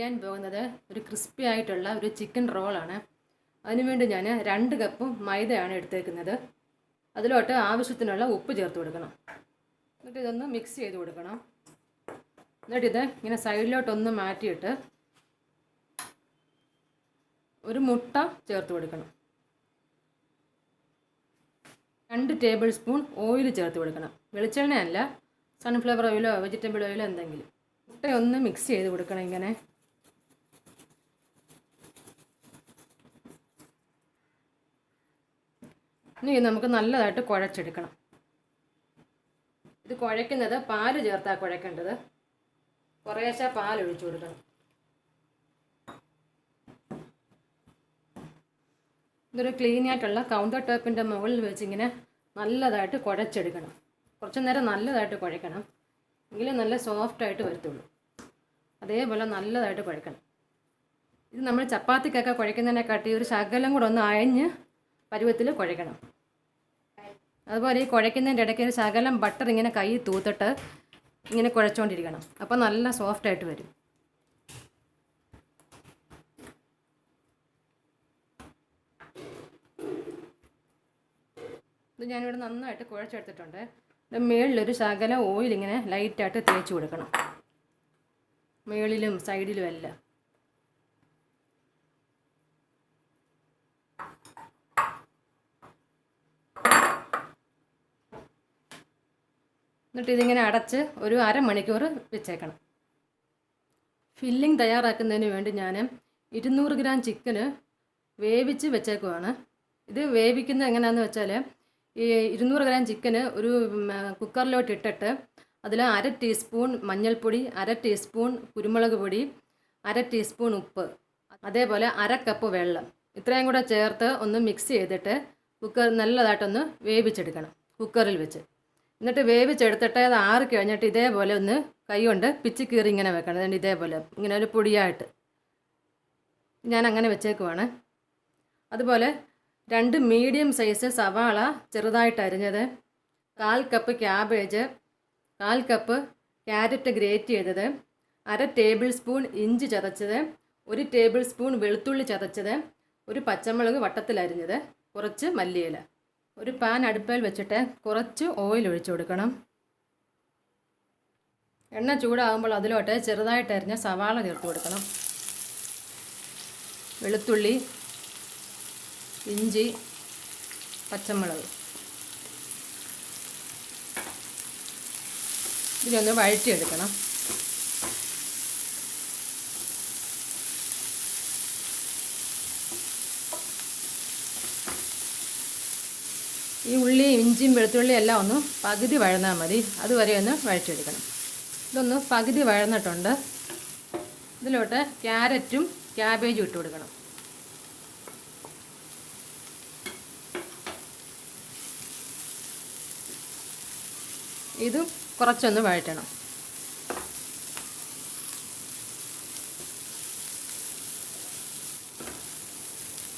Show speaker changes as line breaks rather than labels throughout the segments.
ചെയ്യാൻ പോകുന്നത് ഒരു ക്രിസ്പി ആയിട്ടുള്ള ഒരു ചിക്കൻ റോളാണ് അതിനുവേണ്ടി ഞാൻ രണ്ട് കപ്പ് മൈദയാണ് എടുത്തേക്കുന്നത്. അതിലോട്ട് ആവശ്യത്തിനുള്ള ഉപ്പ് ചേർത്ത് കൊടുക്കണം. എന്നിട്ട് ഇതൊന്ന് മിക്സ് ചെയ്ത് കൊടുക്കണം. എന്നിട്ട് ഇങ്ങനെ സൈഡിലോട്ടൊന്ന് മാറ്റിയിട്ട് ഒരു മുട്ട ചേർത്ത് കൊടുക്കണം. രണ്ട് ടേബിൾ സ്പൂൺ ഓയിൽ ചേർത്ത് കൊടുക്കണം. വെളിച്ചെണ്ണയല്ല സൺഫ്ലവർ ഓയിലോ വെജിറ്റബിൾ ഓയിലോ എന്തെങ്കിലും. മുട്ടയൊന്ന് മിക്സ് ചെയ്ത് കൊടുക്കണം ഇങ്ങനെ. ഇനി നമുക്ക് നല്ലതായിട്ട് കുഴച്ചെടുക്കണം. ഇത് കുഴയ്ക്കുന്നത് പാൽ ചേർത്താൽ കുഴക്കേണ്ടത്. കുറേശ്ശെ പാൽ ഒഴിച്ചു കൊടുക്കണം. ഇതൊരു ക്ലീൻ ആയിട്ടുള്ള കൗണ്ടർ ടോപ്പിന്റെ മുകളിൽ വെച്ച് ഇങ്ങനെ നല്ലതായിട്ട് കുഴച്ചെടുക്കണം. കുറച്ച് നേരം നല്ലതായിട്ട് കുഴക്കണം. എങ്കിലും നല്ല സോഫ്റ്റ് ആയിട്ട് വരത്തുള്ളൂ. അതേപോലെ നല്ലതായിട്ട് കുഴക്കണം. ഇത് നമ്മൾ ചപ്പാത്തിക്കൊക്കെ കുഴക്കുന്നതിനെക്കാട്ടി ഒരു ശകലം കൂടെ ഒന്ന് അയഞ്ഞ് പരുവത്തിൽ കുഴക്കണം അതുപോലെ ഈ കുഴക്കുന്നതിന്റെ ഇടയ്ക്ക് ശകലം ബട്ടർ ഇങ്ങനെ കൈ തൂത്തിട്ട് ഇങ്ങനെ കുഴച്ചുകൊണ്ടിരിക്കണം അപ്പോൾ നല്ല സോഫ്റ്റ് ആയിട്ട് വരും. ഇത് ഞാനിവിടെ നന്നായിട്ട് കുഴച്ചെടുത്തിട്ടുണ്ട്. ഇത് മേളിലൊരു ശകലം ഓയിൽ ഇങ്ങനെ ലൈറ്റായിട്ട് തേച്ച് കൊടുക്കണം. മേളിലും സൈഡിലും എല്ലാം. എന്നിട്ട് ഇതിങ്ങനെ അടച്ച് ഒരു അരമണിക്കൂർ വെച്ചേക്കണം. ഫില്ലിംഗ് തയ്യാറാക്കുന്നതിന് വേണ്ടി ഞാൻ ഇരുന്നൂറ് ഗ്രാം ചിക്കന് വേവിച്ച് വെച്ചേക്കുവാണ്. ഇത് വേവിക്കുന്നത് എങ്ങനെയാണെന്ന് വെച്ചാൽ ഈ ഇരുന്നൂറ് ഗ്രാം ചിക്കന് ഒരു കുക്കറിലോട്ട് ഇട്ടിട്ട് അതിൽ അര ടീസ്പൂൺ മഞ്ഞൾപ്പൊടി അര ടീസ്പൂൺ കുരുമുളക് പൊടി അര ടീസ്പൂൺ ഉപ്പ് അതേപോലെ അര കപ്പ് വെള്ളം ഇത്രയും കൂടെ ചേർത്ത് ഒന്ന് മിക്സ് ചെയ്തിട്ട് കുക്കർ നല്ലതായിട്ടൊന്ന് വേവിച്ചെടുക്കണം കുക്കറിൽ വെച്ച്. എന്നിട്ട് വേവിച്ചെടുത്തിട്ട് അത് ആറി കഴിഞ്ഞിട്ട് ഇതേപോലെ ഒന്ന് കൈ കൊണ്ട് പിച്ചി കീറി ഇങ്ങനെ വെക്കണം. അതുകൊണ്ട് ഇതേപോലെ ഇങ്ങനെ ഒരു പൊടിയായിട്ട് ഞാൻ അങ്ങനെ വെച്ചേക്കുവാണ്. അതുപോലെ രണ്ട് മീഡിയം സൈസ് സവാള ചെറുതായിട്ട് അരിഞ്ഞത് കാൽ കപ്പ് ക്യാബേജ് കാൽ കപ്പ് ക്യാരറ്റ് ഗ്രേറ്റ് ചെയ്തത് അര ടേബിൾ സ്പൂൺ ഇഞ്ചി ചതച്ചത് ഒരു ടേബിൾ സ്പൂൺ വെളുത്തുള്ളി ചതച്ചത് ഒരു പച്ചമുളക് വട്ടത്തിലരിഞ്ഞത് കുറച്ച് മല്ലിയില. ഒരു പാൻ അടുപ്പിൽ വെച്ചിട്ട് കുറച്ച് ഓയിൽ ഒഴിച്ചു കൊടുക്കണം. എണ്ണ ചൂടാകുമ്പോൾ അതിലോട്ട് ചെറുതായിട്ട് അരിഞ്ഞ സവാള ചേർത്ത് കൊടുക്കണം. വെളുത്തുള്ളി ഇഞ്ചി പച്ചമുളക്. ഇതിനൊന്ന് വഴറ്റിയെടുക്കണം. ഈ ഉള്ളി ഇഞ്ചിയും വെളുത്തുള്ളിയും എല്ലാം ഒന്ന് പകുതി വഴന്നാൽ മതി. അതുവരെ ഒന്ന് വഴറ്റിയെടുക്കണം. ഇതൊന്ന് പകുതി വഴന്നിട്ടുണ്ട്. ഇതിലോട്ട് ക്യാരറ്റും ക്യാബേജും ഇട്ട് കൊടുക്കണം. ഇതും കുറച്ചൊന്ന് വഴറ്റണം.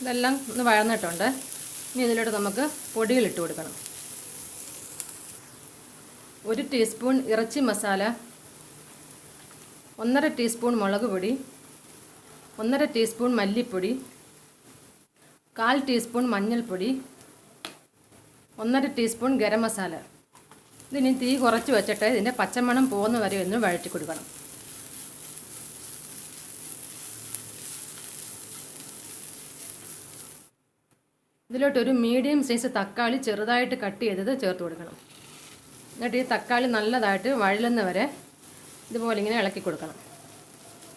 ഇതെല്ലാം ഒന്ന് വഴന്നിട്ടുണ്ട്. ഇനി ഇതിലോട്ട് നമുക്ക് പൊടികൾ ഇട്ട് കൊടുക്കണം. ഒരു ടീസ്പൂൺ ഇറച്ചി മസാല ഒന്നര ടീസ്പൂൺ മുളക് പൊടി ഒന്നര ടീസ്പൂൺ മല്ലിപ്പൊടി കാൽ ടീസ്പൂൺ മഞ്ഞൾപ്പൊടി ഒന്നര ടീസ്പൂൺ ഗരം മസാല. ഇതിനി തീ കുറച്ച് വെച്ചിട്ട് ഇതിന്റെ പച്ചമണം പോകുന്ന വരെ ഒന്ന് വഴറ്റി കൊടുക്കണം. ഇതിലോട്ടൊരു മീഡിയം സൈസ് തക്കാളി ചെറുതായിട്ട് കട്ട് ചെയ്തത് ചേർത്ത് കൊടുക്കണം. എന്നിട്ട് ഈ തക്കാളി നല്ലതായിട്ട് വഴലുന്ന വരെ ഇതുപോലെ ഇങ്ങനെ ഇളക്കി കൊടുക്കണം.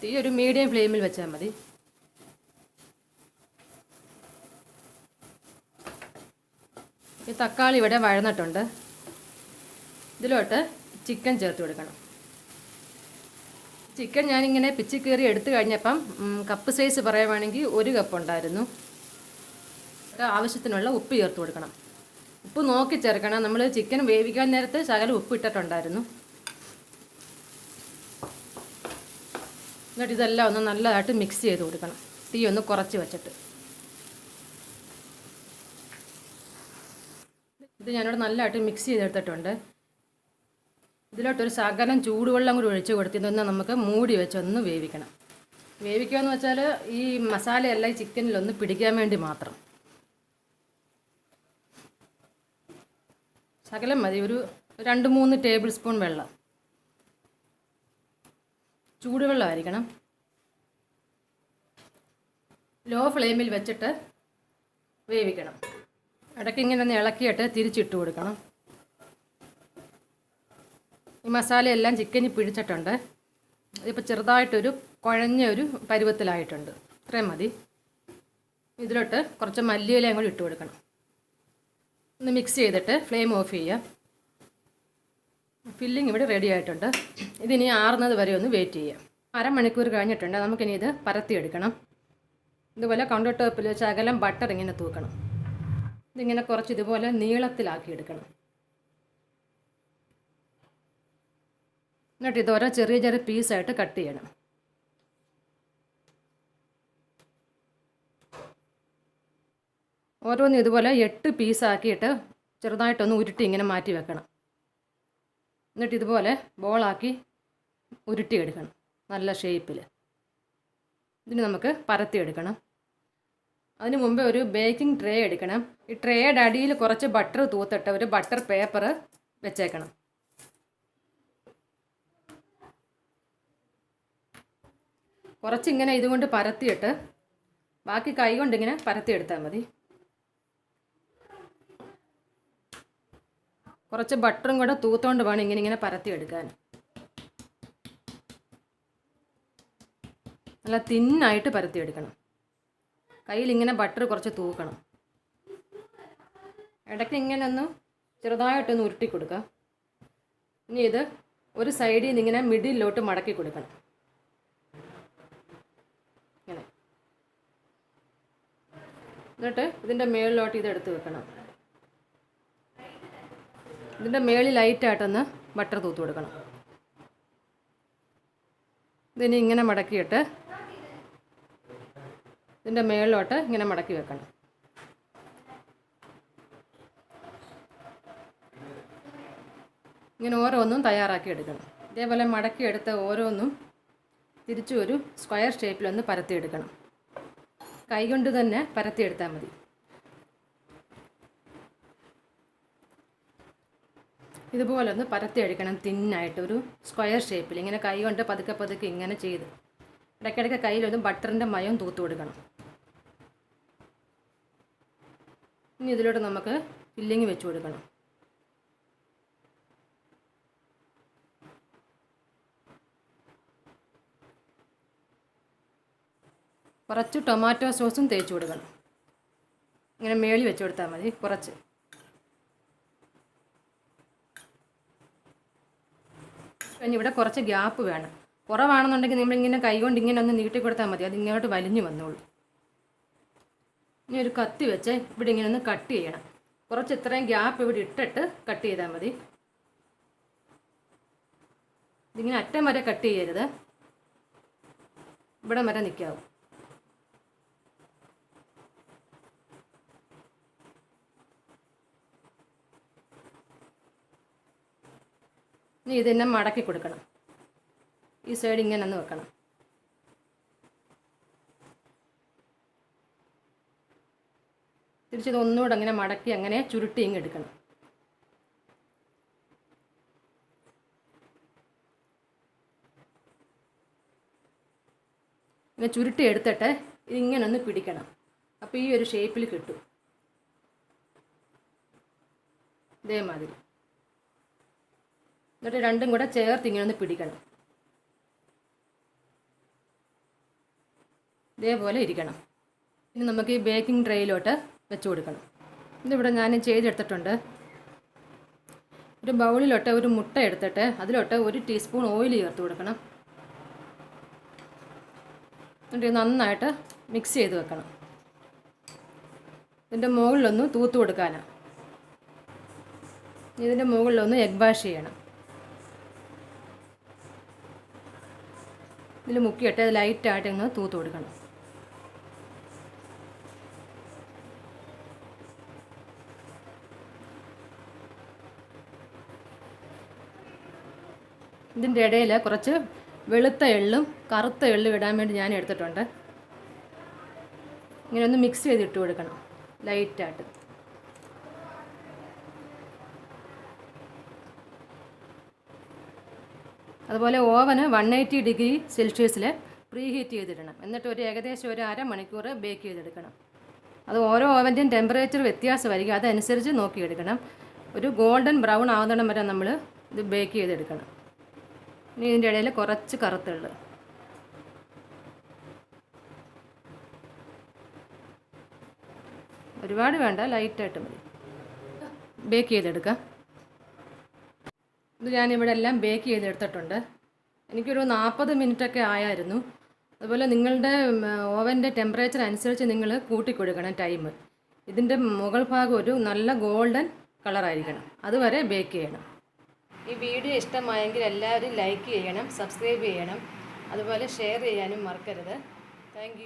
തീ ഒരു മീഡിയം ഫ്ലെയിമിൽ വെച്ചാൽ മതി. ഈ തക്കാളി ഇവിടെ വഴന്നിട്ടുണ്ട്. ഇതിലോട്ട് ചിക്കൻ ചേർത്ത് കൊടുക്കണം. ചിക്കൻ ഞാനിങ്ങനെ പിച്ചിക്കേറി കീറി എടുത്തു കഴിഞ്ഞപ്പം കപ്പ് സൈസ് പറയുവാണെങ്കിൽ ഒരു കപ്പ് ഉണ്ടായിരുന്നു. ആവശ്യത്തിനുള്ള ഉപ്പ് ചേർത്ത് കൊടുക്കണം. ഉപ്പ് നോക്കി ചേർക്കണം. നമ്മൾ ചിക്കൻ വേവിക്കാൻ നേരത്തെ ശകലം ഉപ്പ് ഇട്ടിട്ടുണ്ടായിരുന്നു. എന്നിട്ട് ഇതെല്ലാം ഒന്ന് നല്ലതായിട്ട് മിക്സ് ചെയ്ത് കൊടുക്കണം. തീ ഒന്ന് കുറച്ച് വെച്ചിട്ട്. ഇത് ഞാനിവിടെ നല്ലതായിട്ട് മിക്സ് ചെയ്തെടുത്തിട്ടുണ്ട് ഇതിലോട്ടൊരു ശകലം ചൂടുവെള്ളം കൂടി ഒഴിച്ച് കൊടുത്തിരുന്ന നമുക്ക് മൂടി വെച്ച് ഒന്ന് വേവിക്കണം. വേവിക്കുക എന്ന് വെച്ചാൽ ഈ മസാലയെല്ലാം ഈ ചിക്കനിലൊന്ന് പിടിക്കാൻ വേണ്ടി മാത്രം. ശകലം മതി. ഒരു രണ്ട് മൂന്ന് ടേബിൾ സ്പൂൺ വെള്ളം. ചൂടുവെള്ളമായിരിക്കണം. ലോ ഫ്ലെയിമിൽ വെച്ചിട്ട് വേവിക്കണം. ഇടയ്ക്ക് ഇങ്ങനെ ഒന്ന് ഇളക്കിയിട്ട് തിരിച്ചിട്ട് കൊടുക്കണം. ഈ മസാലയെല്ലാം ചിക്കനിൽ പിടിച്ചിട്ടുണ്ട് ഇതിപ്പോൾ ചെറുതായിട്ടൊരു കുഴഞ്ഞ ഒരു പരുവത്തിലായിട്ടുണ്ട്. ഇത്രയും മതി. ഇതിലോട്ട് കുറച്ച് മല്ലിയിലയും കൂടി ഇട്ട് കൊടുക്കണം. ഒന്ന് മിക്സ് ചെയ്തിട്ട് ഫ്ലെയിം ഓഫ് ചെയ്യാം ഫില്ലിംഗ് ഇവിടെ റെഡി ആയിട്ടുണ്ട്. ഇതിനി ആറുന്നത് വരെ ഒന്ന് വെയിറ്റ് ചെയ്യാം അരമണിക്കൂർ കഴിഞ്ഞിട്ടുണ്ട്. നമുക്കിനി ഇത് പരത്തിയെടുക്കണം. ഇതുപോലെ കൗണ്ടർ ടോപ്പിൽ ശകലം ബട്ടർ ഇങ്ങനെ തൂക്കണം. ഇതിങ്ങനെ കുറച്ച് ഇതുപോലെ നീളത്തിലാക്കി എടുക്കണം എന്നിട്ട് ഇതോരോ ചെറിയ ചെറിയ പീസായിട്ട് കട്ട് ചെയ്യണം. ഓരോന്നും ഇതുപോലെ എട്ട് പീസാക്കിയിട്ട് ചെറുതായിട്ടൊന്ന് ഉരുട്ടി ഇങ്ങനെ മാറ്റി വെക്കണം. എന്നിട്ട് ഇതുപോലെ ബോളാക്കി ഉരുട്ടിയെടുക്കണം നല്ല ഷേപ്പിൽ ഇതിന് നമുക്ക് പരത്തിയെടുക്കണം. അതിന് മുമ്പ് ഒരു ബേക്കിംഗ് ട്രേ എടുക്കണം. ഈ ട്രേയുടെ അടിയിൽ കുറച്ച് ബട്ടർ തൂത്തിട്ട് ഒരു ബട്ടർ പേപ്പർ വെച്ചേക്കണം. കുറച്ചിങ്ങനെ ഇതുകൊണ്ട് പരത്തിയിട്ട് ബാക്കി കൈ കൊണ്ടിങ്ങനെ പരത്തിയെടുത്താൽ മതി. കുറച്ച് ബട്ടറും കൂടെ തൂത്തോണ്ട് വേണം ഇങ്ങനെ ഇങ്ങനെ പരത്തിയെടുക്കാൻ നല്ല തിന്നായിട്ട് പരത്തിയെടുക്കണം കയ്യിൽ ഇങ്ങനെ ബട്ടർ കുറച്ച് തൂക്കണം. ഇടയ്ക്ക് ഇങ്ങനെ ഒന്ന് ചെറുതായിട്ടൊന്ന് ഉരുട്ടി കൊടുക്കുക ഇനി ഇത് ഒരു സൈഡിൽ നിന്ന് ഇങ്ങനെ മിഡിലോട്ട് മടക്കി കൊടുക്കണം. ഇങ്ങനെ. എന്നിട്ട് ഇതിന്റെ മേളിലോട്ട് ഇത് എടുത്ത് വെക്കണം. ഇതിന്റെ മേളിൽ ലൈറ്റായിട്ടൊന്ന് ബട്ടർ തൂത്ത് കൊടുക്കണം. ഇതിനി ഇങ്ങനെ മടക്കിയിട്ട് ഇതിന്റെ മേളിലോട്ട് ഇങ്ങനെ മടക്കി വെക്കണം. ഇങ്ങനെ ഓരോന്നും തയ്യാറാക്കി എടുക്കണം. ഇതേപോലെ മടക്കിയെടുത്ത് ഓരോന്നും തിരിച്ചു ഒരു സ്ക്വയർ ഷേപ്പിലൊന്ന് പരത്തിയെടുക്കണം കൈകൊണ്ട് തന്നെ പരത്തിയെടുത്താൽ മതി. ഇതുപോലെ ഒന്ന് പരത്തി എടുക്കണം തിന്നായിട്ട് ഒരു സ്ക്വയർ ഷേപ്പിൽ ഇങ്ങനെ കൈ കൊണ്ട് പതുക്കെ പതുക്കെ ഇങ്ങനെ ചെയ്ത്. ഇടയ്ക്കിടയ്ക്ക് കയ്യിലൊന്ന് ബട്ടറിന്റെ മയം തൂത്ത് കൊടുക്കണം. ഇനി ഇതിലോട്ട് നമുക്ക് ഫില്ലിങ് വെച്ച് കൊടുക്കണം. കുറച്ച് ടൊമാറ്റോ സോസും തേച്ച് കൊടുക്കണം. ഇങ്ങനെ മേളി വെച്ച് കൊടുത്താൽ മതി കുറച്ച്. പിന്നെ ഇവിടെ കുറച്ച് ഗ്യാപ്പ് വേണം. കുറവാണെന്നുണ്ടെങ്കിൽ നമ്മളിങ്ങനെ കൈകൊണ്ട് ഇങ്ങനെ ഒന്ന് നീട്ടി കൊടുത്താൽ മതി. ഇങ്ങോട്ട് വലിഞ്ഞു വന്നോളൂ. ഇനി ഒരു കത്തി വെച്ച് ഇവിടെ ഇങ്ങനെ ഒന്ന് കട്ട് ചെയ്യണം. കുറച്ച് ഇത്രയും ഗ്യാപ്പ് ഇവിടെ ഇട്ടിട്ട് കട്ട് ചെയ്താൽ മതി. ഇതിങ്ങനെ അറ്റം വരെ കട്ട് ചെയ്യരുത്. ഇവിടം വരെ നിൽക്കാവും. ഇനി ഇതിനെ മടക്കി കൊടുക്കണം. ഈ സൈഡ് ഇങ്ങനെ ഒന്ന് വെക്കണം. തിരിച്ചത് ഒന്നുകൂടെ അങ്ങനെ മടക്കി അങ്ങനെ ചുരുട്ടി ഇങ്ങ് എടുക്കണം. ഇങ്ങനെ ചുരുട്ടി എടുത്തിട്ട് ഇതിങ്ങനെ ഒന്ന് പിടിക്കണം. അപ്പോൾ ഈ ഒരു ഷേപ്പിൽ കിട്ടും. ഇതേമാതിരി. എന്നിട്ട് രണ്ടും കൂടെ ചേർത്ത് ഇങ്ങനെ ഒന്ന് പിടിക്കണം. ഇതേപോലെ ഇരിക്കണം. ഇനി നമുക്ക് ഈ ബേക്കിംഗ് ട്രേയിലോട്ട് വെച്ച് കൊടുക്കണം. ഇതിവിടെ ഞാൻ ചെയ്തെടുത്തിട്ടുണ്ട്. ഒരു ബൗളിലോട്ട് ഒരു മുട്ട എടുത്തിട്ട് അതിലോട്ട് ഒരു ടീസ്പൂൺ ഓയിൽ ചേർത്ത് കൊടുക്കണം. എന്നിട്ട് നന്നായിട്ട് മിക്സ് ചെയ്ത് വെക്കണം. ഇതിന്റെ മുകളിലൊന്ന് തൂത്ത് കൊടുക്കാനാണ്. ഇതിന്റെ മുകളിലൊന്ന് എഗ് വാഷ് ചെയ്യണം. ഇതിൽ മുക്കിയിട്ട് അത് ലൈറ്റായിട്ട് ഇങ്ങനെ തൂത്ത് കൊടുക്കണം. ഇതിന്റെ ഇടയിൽ കുറച്ച് വെളുത്ത എള്ളും കറുത്ത എള്ളും ഇടാൻ വേണ്ടി ഞാൻ എടുത്തിട്ടുണ്ട്. ഇങ്ങനെ ഒന്ന് മിക്സ് ചെയ്തിട്ട് കൊടുക്കണം ലൈറ്റായിട്ട്. അതുപോലെ ഓവന് വൺ എയ്റ്റി ഡിഗ്രി സെൽഷ്യസിൽ പ്രീ ഹീറ്റ് ചെയ്തിടണം. എന്നിട്ട് ഒരു ഏകദേശം ഒരു അരമണിക്കൂർ ബേക്ക് ചെയ്തെടുക്കണം. അത് ഓരോ ഓവന്റെയും ടെമ്പറേച്ചർ വ്യത്യാസമായിരിക്കും അതനുസരിച്ച് നോക്കിയെടുക്കണം. ഒരു ഗോൾഡൻ ബ്രൗൺ ആവുന്നിടം വരെ നമ്മൾ ഇത് ബേക്ക് ചെയ്തെടുക്കണം. ഇനി ഇതിന്റെ ഇടയിൽ കുറച്ച് കറുത്തുള്ളു. ഒരുപാട് വേണ്ട ലൈറ്റായിട്ട് മതി. ബേക്ക് ചെയ്തെടുക്കാം. ഇത് ഞാനിവിടെ എല്ലാം ബേക്ക് ചെയ്തെടുത്തിട്ടുണ്ട്. എനിക്കൊരു നാൽപ്പത് മിനിറ്റൊക്കെ ആയായിരുന്നു. അതുപോലെ നിങ്ങളുടെ ഓവന്റെ ടെമ്പറേച്ചർ അനുസരിച്ച് നിങ്ങൾ കൂട്ടിക്കൊടുക്കണം ടൈം ഇതിന്റെ മുകൾ ഭാഗം ഒരു നല്ല ഗോൾഡൻ കളറായിരിക്കണം അതുവരെ ബേക്ക് ചെയ്യണം. ഈ വീഡിയോ ഇഷ്ടമായെങ്കിൽ എല്ലാവരും ലൈക്ക് ചെയ്യണം സബ്സ്ക്രൈബ് ചെയ്യണം. അതുപോലെ ഷെയർ ചെയ്യാനും മറക്കരുത്. താങ്ക്